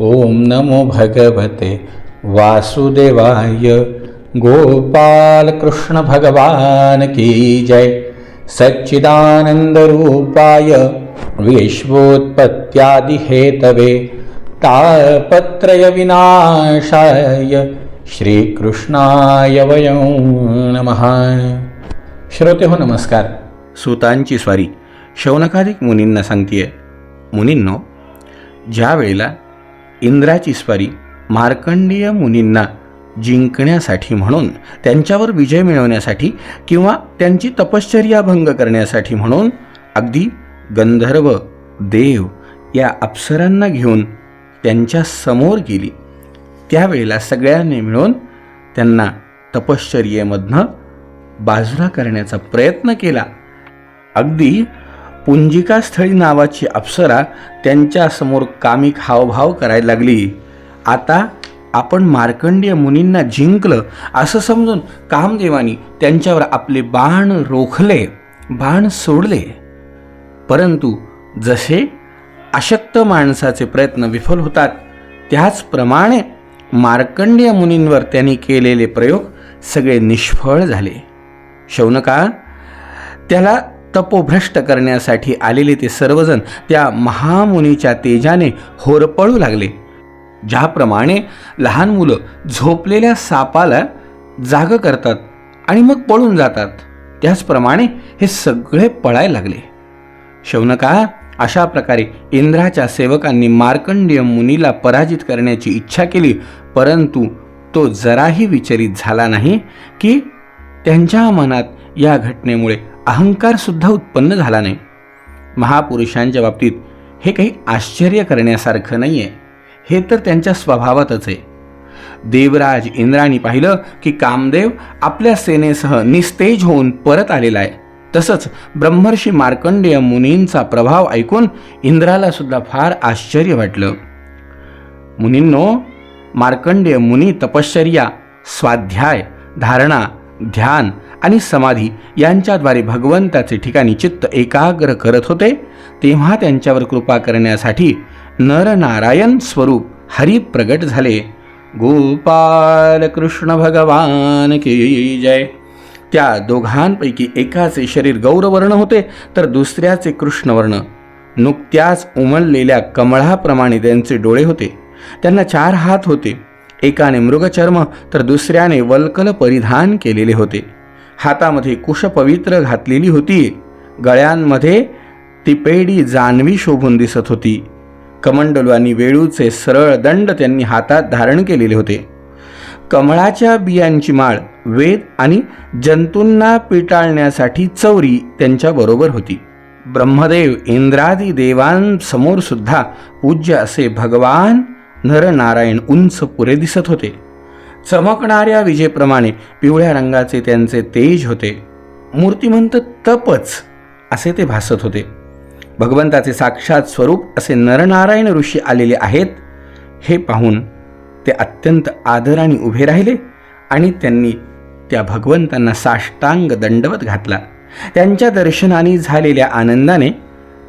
ओम नमो भगवते वासुदेवाय। गोपाल कृष्ण भगवान की जय। सच्चिदानंद रूपाय विश्वोत्पत्त्यादि हेतवे तापत्रय विनाशाय श्रीकृष्णाय वयं नमः। श्रोते हो नमस्कार। सुतांची स्वारी शौनकाधिक मुनींना सांगतीये मुनींनो ज्या वेळेला इंद्राची स्वारी मार्कंडीय मुनींना जिंकण्यासाठी म्हणून त्यांच्यावर विजय मिळवण्यासाठी किंवा त्यांची तपश्चर्या भंग करण्यासाठी म्हणून अगदी गंधर्व देव या अप्सरांना घेऊन त्यांच्यासमोर गेली. त्यावेळेला सगळ्यांनी मिळून त्यांना तपश्चर्येमधनं बाजूला करण्याचा प्रयत्न केला. अगदी पुंजिकास्थळी नावाची अप्सरा त्यांच्यासमोर कामिक हावभाव करायला लागली. आता आपण मार्कंडीय मुनींना जिंकलं असं समजून कामदेवानी त्यांच्यावर आपले बाण रोखले बाण सोडले. परंतु जसे अशक्त माणसाचे प्रयत्न विफल होतात त्याचप्रमाणे मार्कंडीय मुनींवर त्यांनी केलेले प्रयोग सगळे निष्फळ झाले. शौनका त्याला तपोभ्रष्ट करण्यासाठी आलेले ते सर्वजण त्या महामुनीच्या तेजाने होरपळू लागले. ज्याप्रमाणे लहान मुलं झोपलेल्या सापाला जाग करतात आणि मग पळून जातात. त्याचप्रमाणे हे सगळे पळायला लागले. शौनका अशा प्रकारे इंद्राच्या सेवकांनी मार्कंडेय मुनीला पराजित करण्याची इच्छा केली परंतु तो जराही विचलित झाला नाही की त्यांच्या मनात या घटनेमुळे अहंकार सुद्धा उत्पन्न झाला नाही. महापुरुषांच्या बाबतीत हे काही आश्चर्य करण्यासारखं नाही आहे हे तर त्यांच्या स्वभावातच आहे. देवराज इंद्राणी पाहिलं की कामदेव आपल्या सेनेसह निस्तेज होऊन परत आलेला आहे. तसंच ब्रह्मर्षी मार्कंडेय मुनींचा प्रभाव ऐकून इंद्राला सुद्धा फार आश्चर्य वाटलं. मुनींनो मार्कंडेय मुनी तपश्चर्या स्वाध्याय धारणा ध्यान आणि समाधी यांच्याद्वारे भगवंताचे ठिकाणी चित्त एकाग्र करत होते तेव्हा त्यांच्यावर कृपा करण्यासाठी नरनारायण स्वरूप हरी प्रगट झाले. गोपाल कृष्ण भगवान की जय. त्या दोघांपैकी एकाचे शरीर गौरवर्ण होते तर दुसऱ्याचे कृष्णवर्ण. नुकत्याच उमललेल्या कमळाप्रमाणे त्यांचे डोळे होते. त्यांना चार हात होते. एकाने मृगचर्म तर दुसऱ्याने वल्कल परिधान केलेले होते. हातामध्ये कुशपवित्र घातलेली होती. गळ्यांमध्ये तिपेडी जानवी शोभून दिसत होती. कमंडलू आणि वेळूचे सरळ दंड त्यांनी हातात धारण केलेले होते. कमळाच्या बियांची माळ वेद आणि जंतूंना पिटाळण्यासाठी चौरी त्यांच्याबरोबर होती. ब्रह्मदेव इंद्रादी देवांसमोर सुद्धा पूज्य असे भगवान नरनारायण उंच पुरे दिसत होते. चमकणाऱ्या विजेप्रमाणे पिवळ्या रंगाचे त्यांचे तेज होते. मूर्तिमंत तपच असे ते भासत होते. भगवंताचे साक्षात स्वरूप असे नरनारायण ऋषी आलेले आहेत हे पाहून ते अत्यंत आदराने उभे राहिले आणि त्यांनी त्या भगवंतांना साष्टांग दंडवत घातला. त्यांच्या दर्शनाने झालेल्या आनंदाने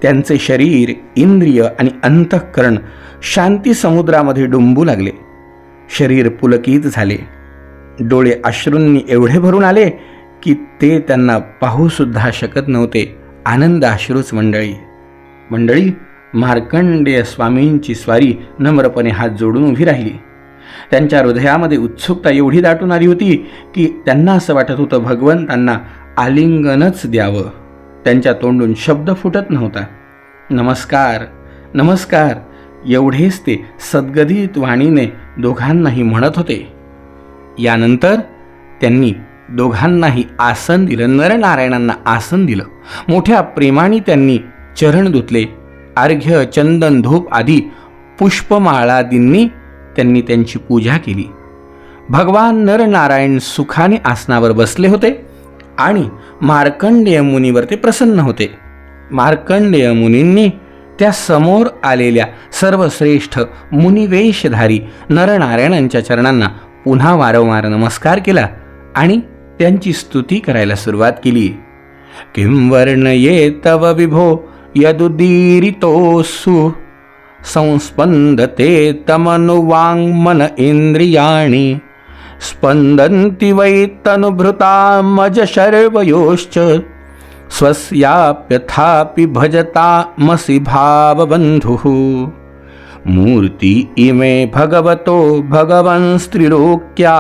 त्यांचे शरीर इंद्रिय आणि अंतःकरण शांती समुद्रामध्ये डुंबू लागले. शरीर पुलकित झाले. डोळे अश्रूंनी एवढे भरून आले की ते त्यांना पाहूसुद्धा शकत नव्हते. आनंद अश्रूच मंडळी. मंडळी मार्कंडेय स्वामींची स्वारी नम्रपणे हात जोडून उभी राहिली. त्यांच्या हृदयामध्ये उत्सुकता एवढी दाटून आली होती की त्यांना असं वाटत होतं भगवंतांना आलिंगनच द्यावं. त्यांच्या तोंडून शब्द फुटत नव्हता. नमस्कार नमस्कार. एवढेच ते सद्गदित वाणीने दोघांनाही म्हणत होते. यानंतर त्यांनी दोघांनाही आसन दिलं. नरनारायणांना आसन दिलं. मोठ्या प्रेमाने त्यांनी चरण धुतले. अर्घ्य चंदन धूप आदी पुष्पमाळादींनी त्यांनी त्यांची पूजा केली. भगवान नरनारायण सुखाने आसनावर बसले होते आणि मार्कंडेय मुनीवर ते प्रसन्न होते. मार्कंडेय मुनींनी त्या समोर आलेल्या सर्वश्रेष्ठ मुनिवेशधारी नरनारायणांच्या चरणांना पुन्हा वारंवार नमस्कार केला आणि त्यांची स्तुती करायला सुरुवात केली. किं वर्णये तव विभो यदुदीरितोऽसु? संस्पंदते तमनुवाङ्मन इन्द्रियाणि? स्पन्दन्ति वै तनुभृतामजशर्वयोश्च स्वस्याप्यथापि भजतामसि भावबन्धुः। मूर्ति इमे भगवतो भगवंस्त्रिलोक्या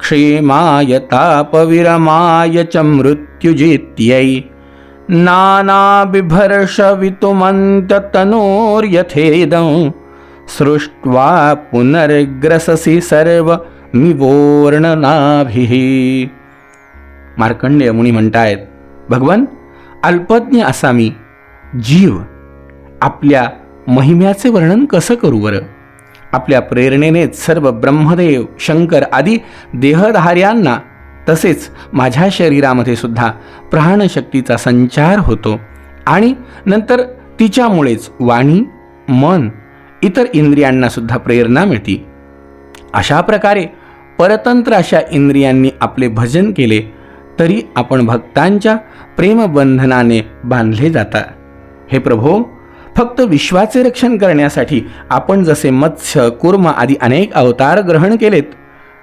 क्षेमाय तापविरमाय च मृत्युजित्यै नानाबिभर्षवितुमन्ततनोर्यथेदं सृष्ट्वा पुनर्ग्रससि सर्वमिवोर्णनाभिः। मार्कंडेय मुनी म्हणतायत भगवान अल्पज्ञ असा मी. जीव आपल्या महिम्याचे वर्णन कसं करू बरं? आपल्या प्रेरणेनेच सर्व ब्रह्मदेव शंकर आदी देहधार्यांना तसेच माझ्या शरीरामध्ये सुद्धा प्राणशक्तीचा संचार होतो. आणि नंतर तिच्यामुळेच वाणी मन इतर इंद्रियांना सुद्धा प्रेरणा मिळते. अशा प्रकारे परतंत्र अशा इंद्रियांनी आपले भजन केले. तरी आपण भक्तांच्या प्रेमबंधनाने बांधले जाता हे प्रभो फक्त विश्वाचे रक्षण करण्यासाठी आपण जसे मत्स्य कुर्म आदी अनेक अवतार ग्रहण केलेत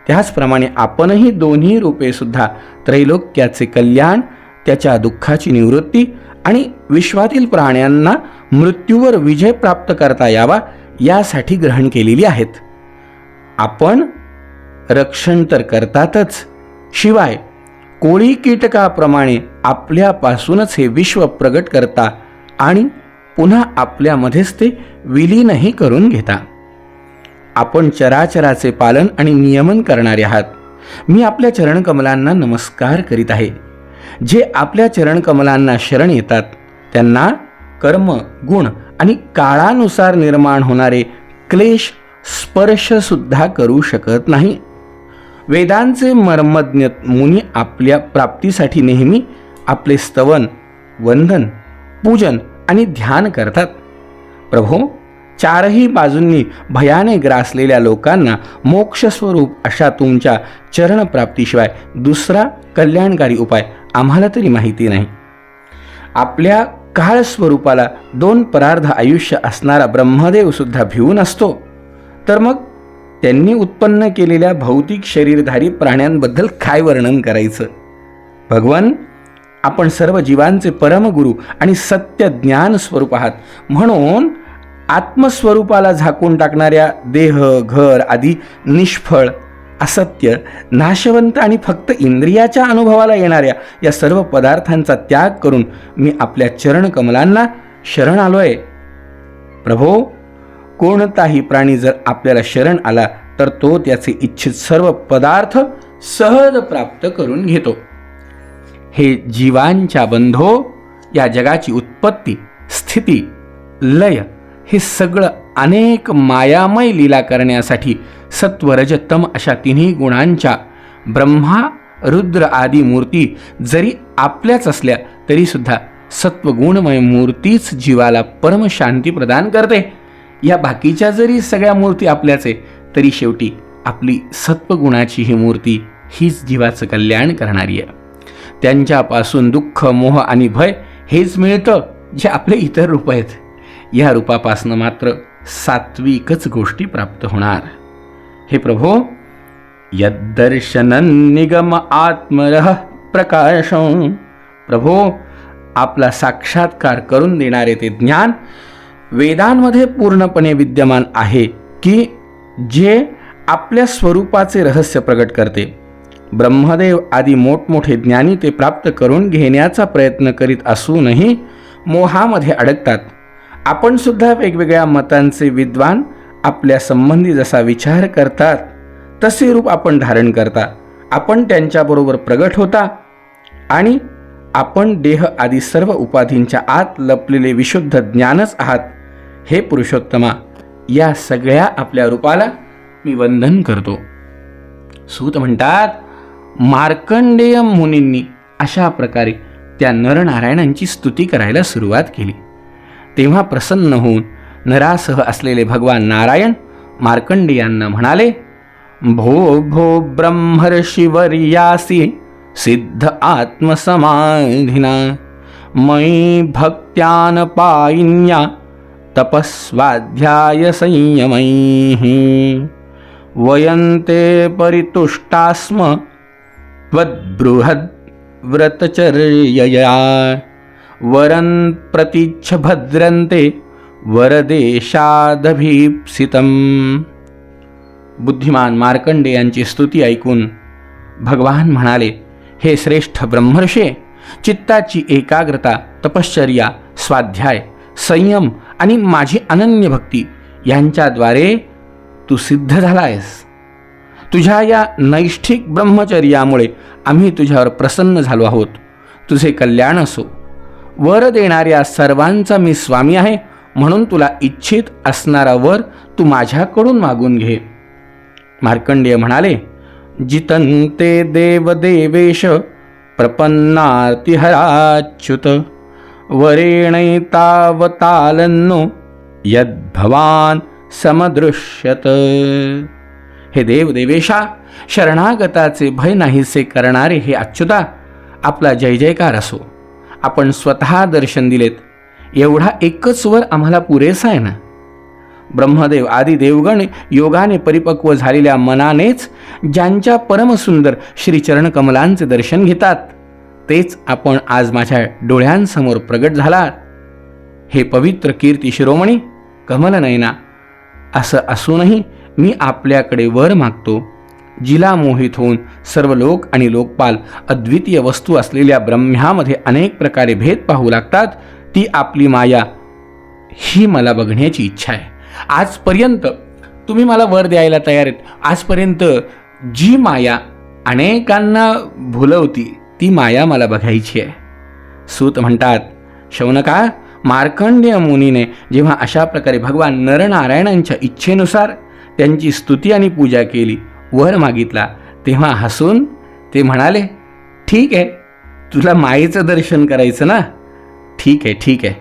त्याचप्रमाणे आपणही दोन्ही रूपेसुद्धा त्रैलोक्याचे कल्याण त्याच्या दुःखाची निवृत्ती आणि विश्वातील प्राण्यांना मृत्यूवर विजय प्राप्त करता यावा यासाठी ग्रहण केलेली आहेत. आपण रक्षण तर करतातच शिवाय कोळी कीटकाप्रमाणे आपल्यापासूनच हे विश्व प्रगट करता आणि पुन्हा आपल्यामध्येच ते विलीनही करून घेता. आपण चराचराचे पालन आणि नियमन करणारे आहात. मी आपल्या चरणकमलांना नमस्कार करीत आहे. जे आपल्या चरणकमलांना शरण येतात त्यांना कर्म गुण आणि काळानुसार निर्माण होणारे क्लेश स्पर्शसुद्धा करू शकत नाही. वेदांचे मर्मज्ञ मुनी आपल्या प्राप्तीसाठी नेहमी आपले स्तवन वंदन पूजन आणि ध्यान करतात. प्रभो चारही बाजूंनी भयाने ग्रासलेल्या लोकांना मोक्षस्वरूप अशा तुमच्या चरणप्राप्तीशिवाय दुसरा कल्याणकारी उपाय आम्हाला तरी माहिती नाही. आपल्या काळ स्वरूपाला दोन परार्ध आयुष्य असणारा ब्रह्मदेव सुद्धा भिवून असतो. तर मग त्यांनी उत्पन्न केलेल्या भौतिक शरीरधारी प्राण्यांबद्दल काय वर्णन करायचं? भगवान आपण सर्व जीवांचे परमगुरु आणि सत्य ज्ञान स्वरूप आहात. म्हणून आत्मस्वरूपाला झाकून टाकणाऱ्या देह घर आदी निष्फळ असत्य नाशवंत आणि फक्त इंद्रियाच्या अनुभवाला येणाऱ्या या सर्व पदार्थांचा त्याग करून मी आपल्या चरण कमलांना शरण आलोय. प्रभो कोणताही प्राणी जर आपल्याला शरण आला तर तो त्याचे इच्छित सर्व पदार्थ सहज प्राप्त करून घेतो. हे जीवांच्या बंधो या जगाची उत्पत्ती स्थिती लय हे सगळं अनेक मायामय लीला करण्यासाठी सत्वरजतम अशा तिन्ही गुणांच्या ब्रह्मा रुद्र आदी मूर्ती जरी आपल्याच असल्या तरीसुद्धा सत्वगुणमय मूर्तीच जीवाला परमशांती प्रदान करते. या बाकीच्या जरी सगळ्या मूर्ती आपल्याच आहे तरी शेवटी आपली सत्वगुणाची ही मूर्ती हीच जीवाचं कल्याण करणारी आहे. त्यांच्यापासून दुःख मोह आणि भय हेच मिळतं जे आपले इतर रूप आहेत. या रूपापासनं मात्र सात्विकच गोष्टी प्राप्त होणार. हे प्रभो यद्दर्शनं निगम आत्मरह प्रकाशं. प्रभो आपला साक्षात्कार करून देणारे ते ज्ञान वेदांमध्ये पूर्णपणे विद्यमान आहे की जे आपल्या स्वरूपाचे रहस्य प्रकट करते. ब्रह्मदेव आदी मोठमोठे ज्ञानी ते प्राप्त करून घेण्याचा प्रयत्न करीत असूनही मोहामध्ये अडकतात. आपण सुद्धा वेगवेगळ्या मतांचे विद्वान आपल्या संबंधी जसा विचार करतात तसे रूप आपण धारण करता. आपण त्यांच्याबरोबर प्रगट होता आणि आपण देह आदी सर्व उपाधींच्या आत लपलेले विशुद्ध ज्ञानच आहात. हे पुरुषोत्तमा या सगळ्या आपल्या रूपाला मी वंदन करतो. सूत म्हणतात मार्कंडेय मुनींनी अशा प्रकारे त्या नरनारायणांची स्तुती करायला सुरुवात केली. तेव्हा प्रसन्न होऊन नरासह असलेले भगवान नारायण मार्कंडेयांना म्हणाले भो भो ब्रह्मर्षिवर्यासी सिद्ध आत्मसमाधिना मयी भक्त्यान पायिन्या संयमैः। वयन्ते परितुष्टास्म त्वद्बृहद्व्रतचर्यया वरन् प्रतीच्छ भद्रन्ते वरदेशादभीप्सितम्। बुद्धिमान मार्कंडे यांची स्तुती ऐकून भगवान म्हणाले हे श्रेष्ठ ब्रह्मर्षे चित्ताची एकाग्रता तपश्चर्या स्वाध्याय संयम आणि माझी अनन्य भक्ती यांच्याद्वारे तू सिद्ध झाला आहेस तुझ्या या नैष्ठिक ब्रह्मचर्यामुळे आम्ही तुझ्यावर प्रसन्न झालो आहोत. तुझे कल्याण असो. वर देणाऱ्या सर्वांचा मी स्वामी आहे म्हणून तुला इच्छित असणारा वर तू माझ्याकडून मागून घे. मार्कंडेय म्हणाले जितंते देवदेवेश प्रपन्नार्तिहराच्युत वरेणैतावतालन्नो यद्भवान समदृश्यत. हे देवदेवेशा शरणागताचे भय नाहीसे करणारे हे अच्युता आपला जय जयकार असो. आपण स्वतः दर्शन दिलेत. एवढा एकच वर आम्हाला पुरेसा आहे ना? ब्रह्मदेव आदी देवगण योगाने परिपक्व झालेल्या मनानेच ज्यांच्या परमसुंदर श्रीचरणकमलांचे दर्शन घेतात. तेच आपण आज माझ्या डोळ्यांसमोर प्रगट झालात. हे पवित्र कीर्ती शिरोमणी कमलनयना असं असूनही मी आपल्याकडे वर मागतो जिला मोहित होऊन सर्व लोक आणि लोकपाल अद्वितीय वस्तू असलेल्या ब्रह्म्यामध्ये अनेक प्रकारे भेद पाहू लागतात ती आपली माया ही मला बघण्याची इच्छा आहे. आजपर्यंत तुम्ही मला वर द्यायला तयार आहेत. आजपर्यंत जी माया अनेकांना भुलवती ती माया मला बघायची आहे. सूत म्हणतात शौनका मार्कंडेय मुनीने जेव्हा अशा प्रकारे भगवान नरनारायणांच्या इच्छेनुसार त्यांची स्तुती आणि पूजा केली वर मागितला तेव्हा हसून ते म्हणाले ठीक आहे तुला मायेचं दर्शन करायचं ना? ठीक आहे ठीक आहे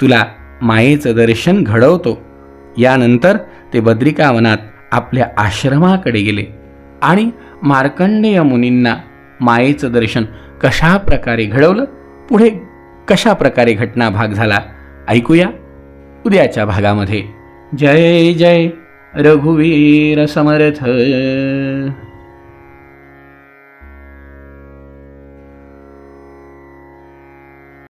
तुला मायेचं दर्शन घडवतो. यानंतर ते बद्रिकावनात आपल्या आश्रमाकडे गेले आणि मार्कंडेय मुनींना मायेचं दर्शन कशा प्रकारे घडवलं? पुढे कशा प्रकारे घटना भाग झाला? ऐकूया उद्याच्या भागामध्ये. जय जय रघुवीर समर्थ.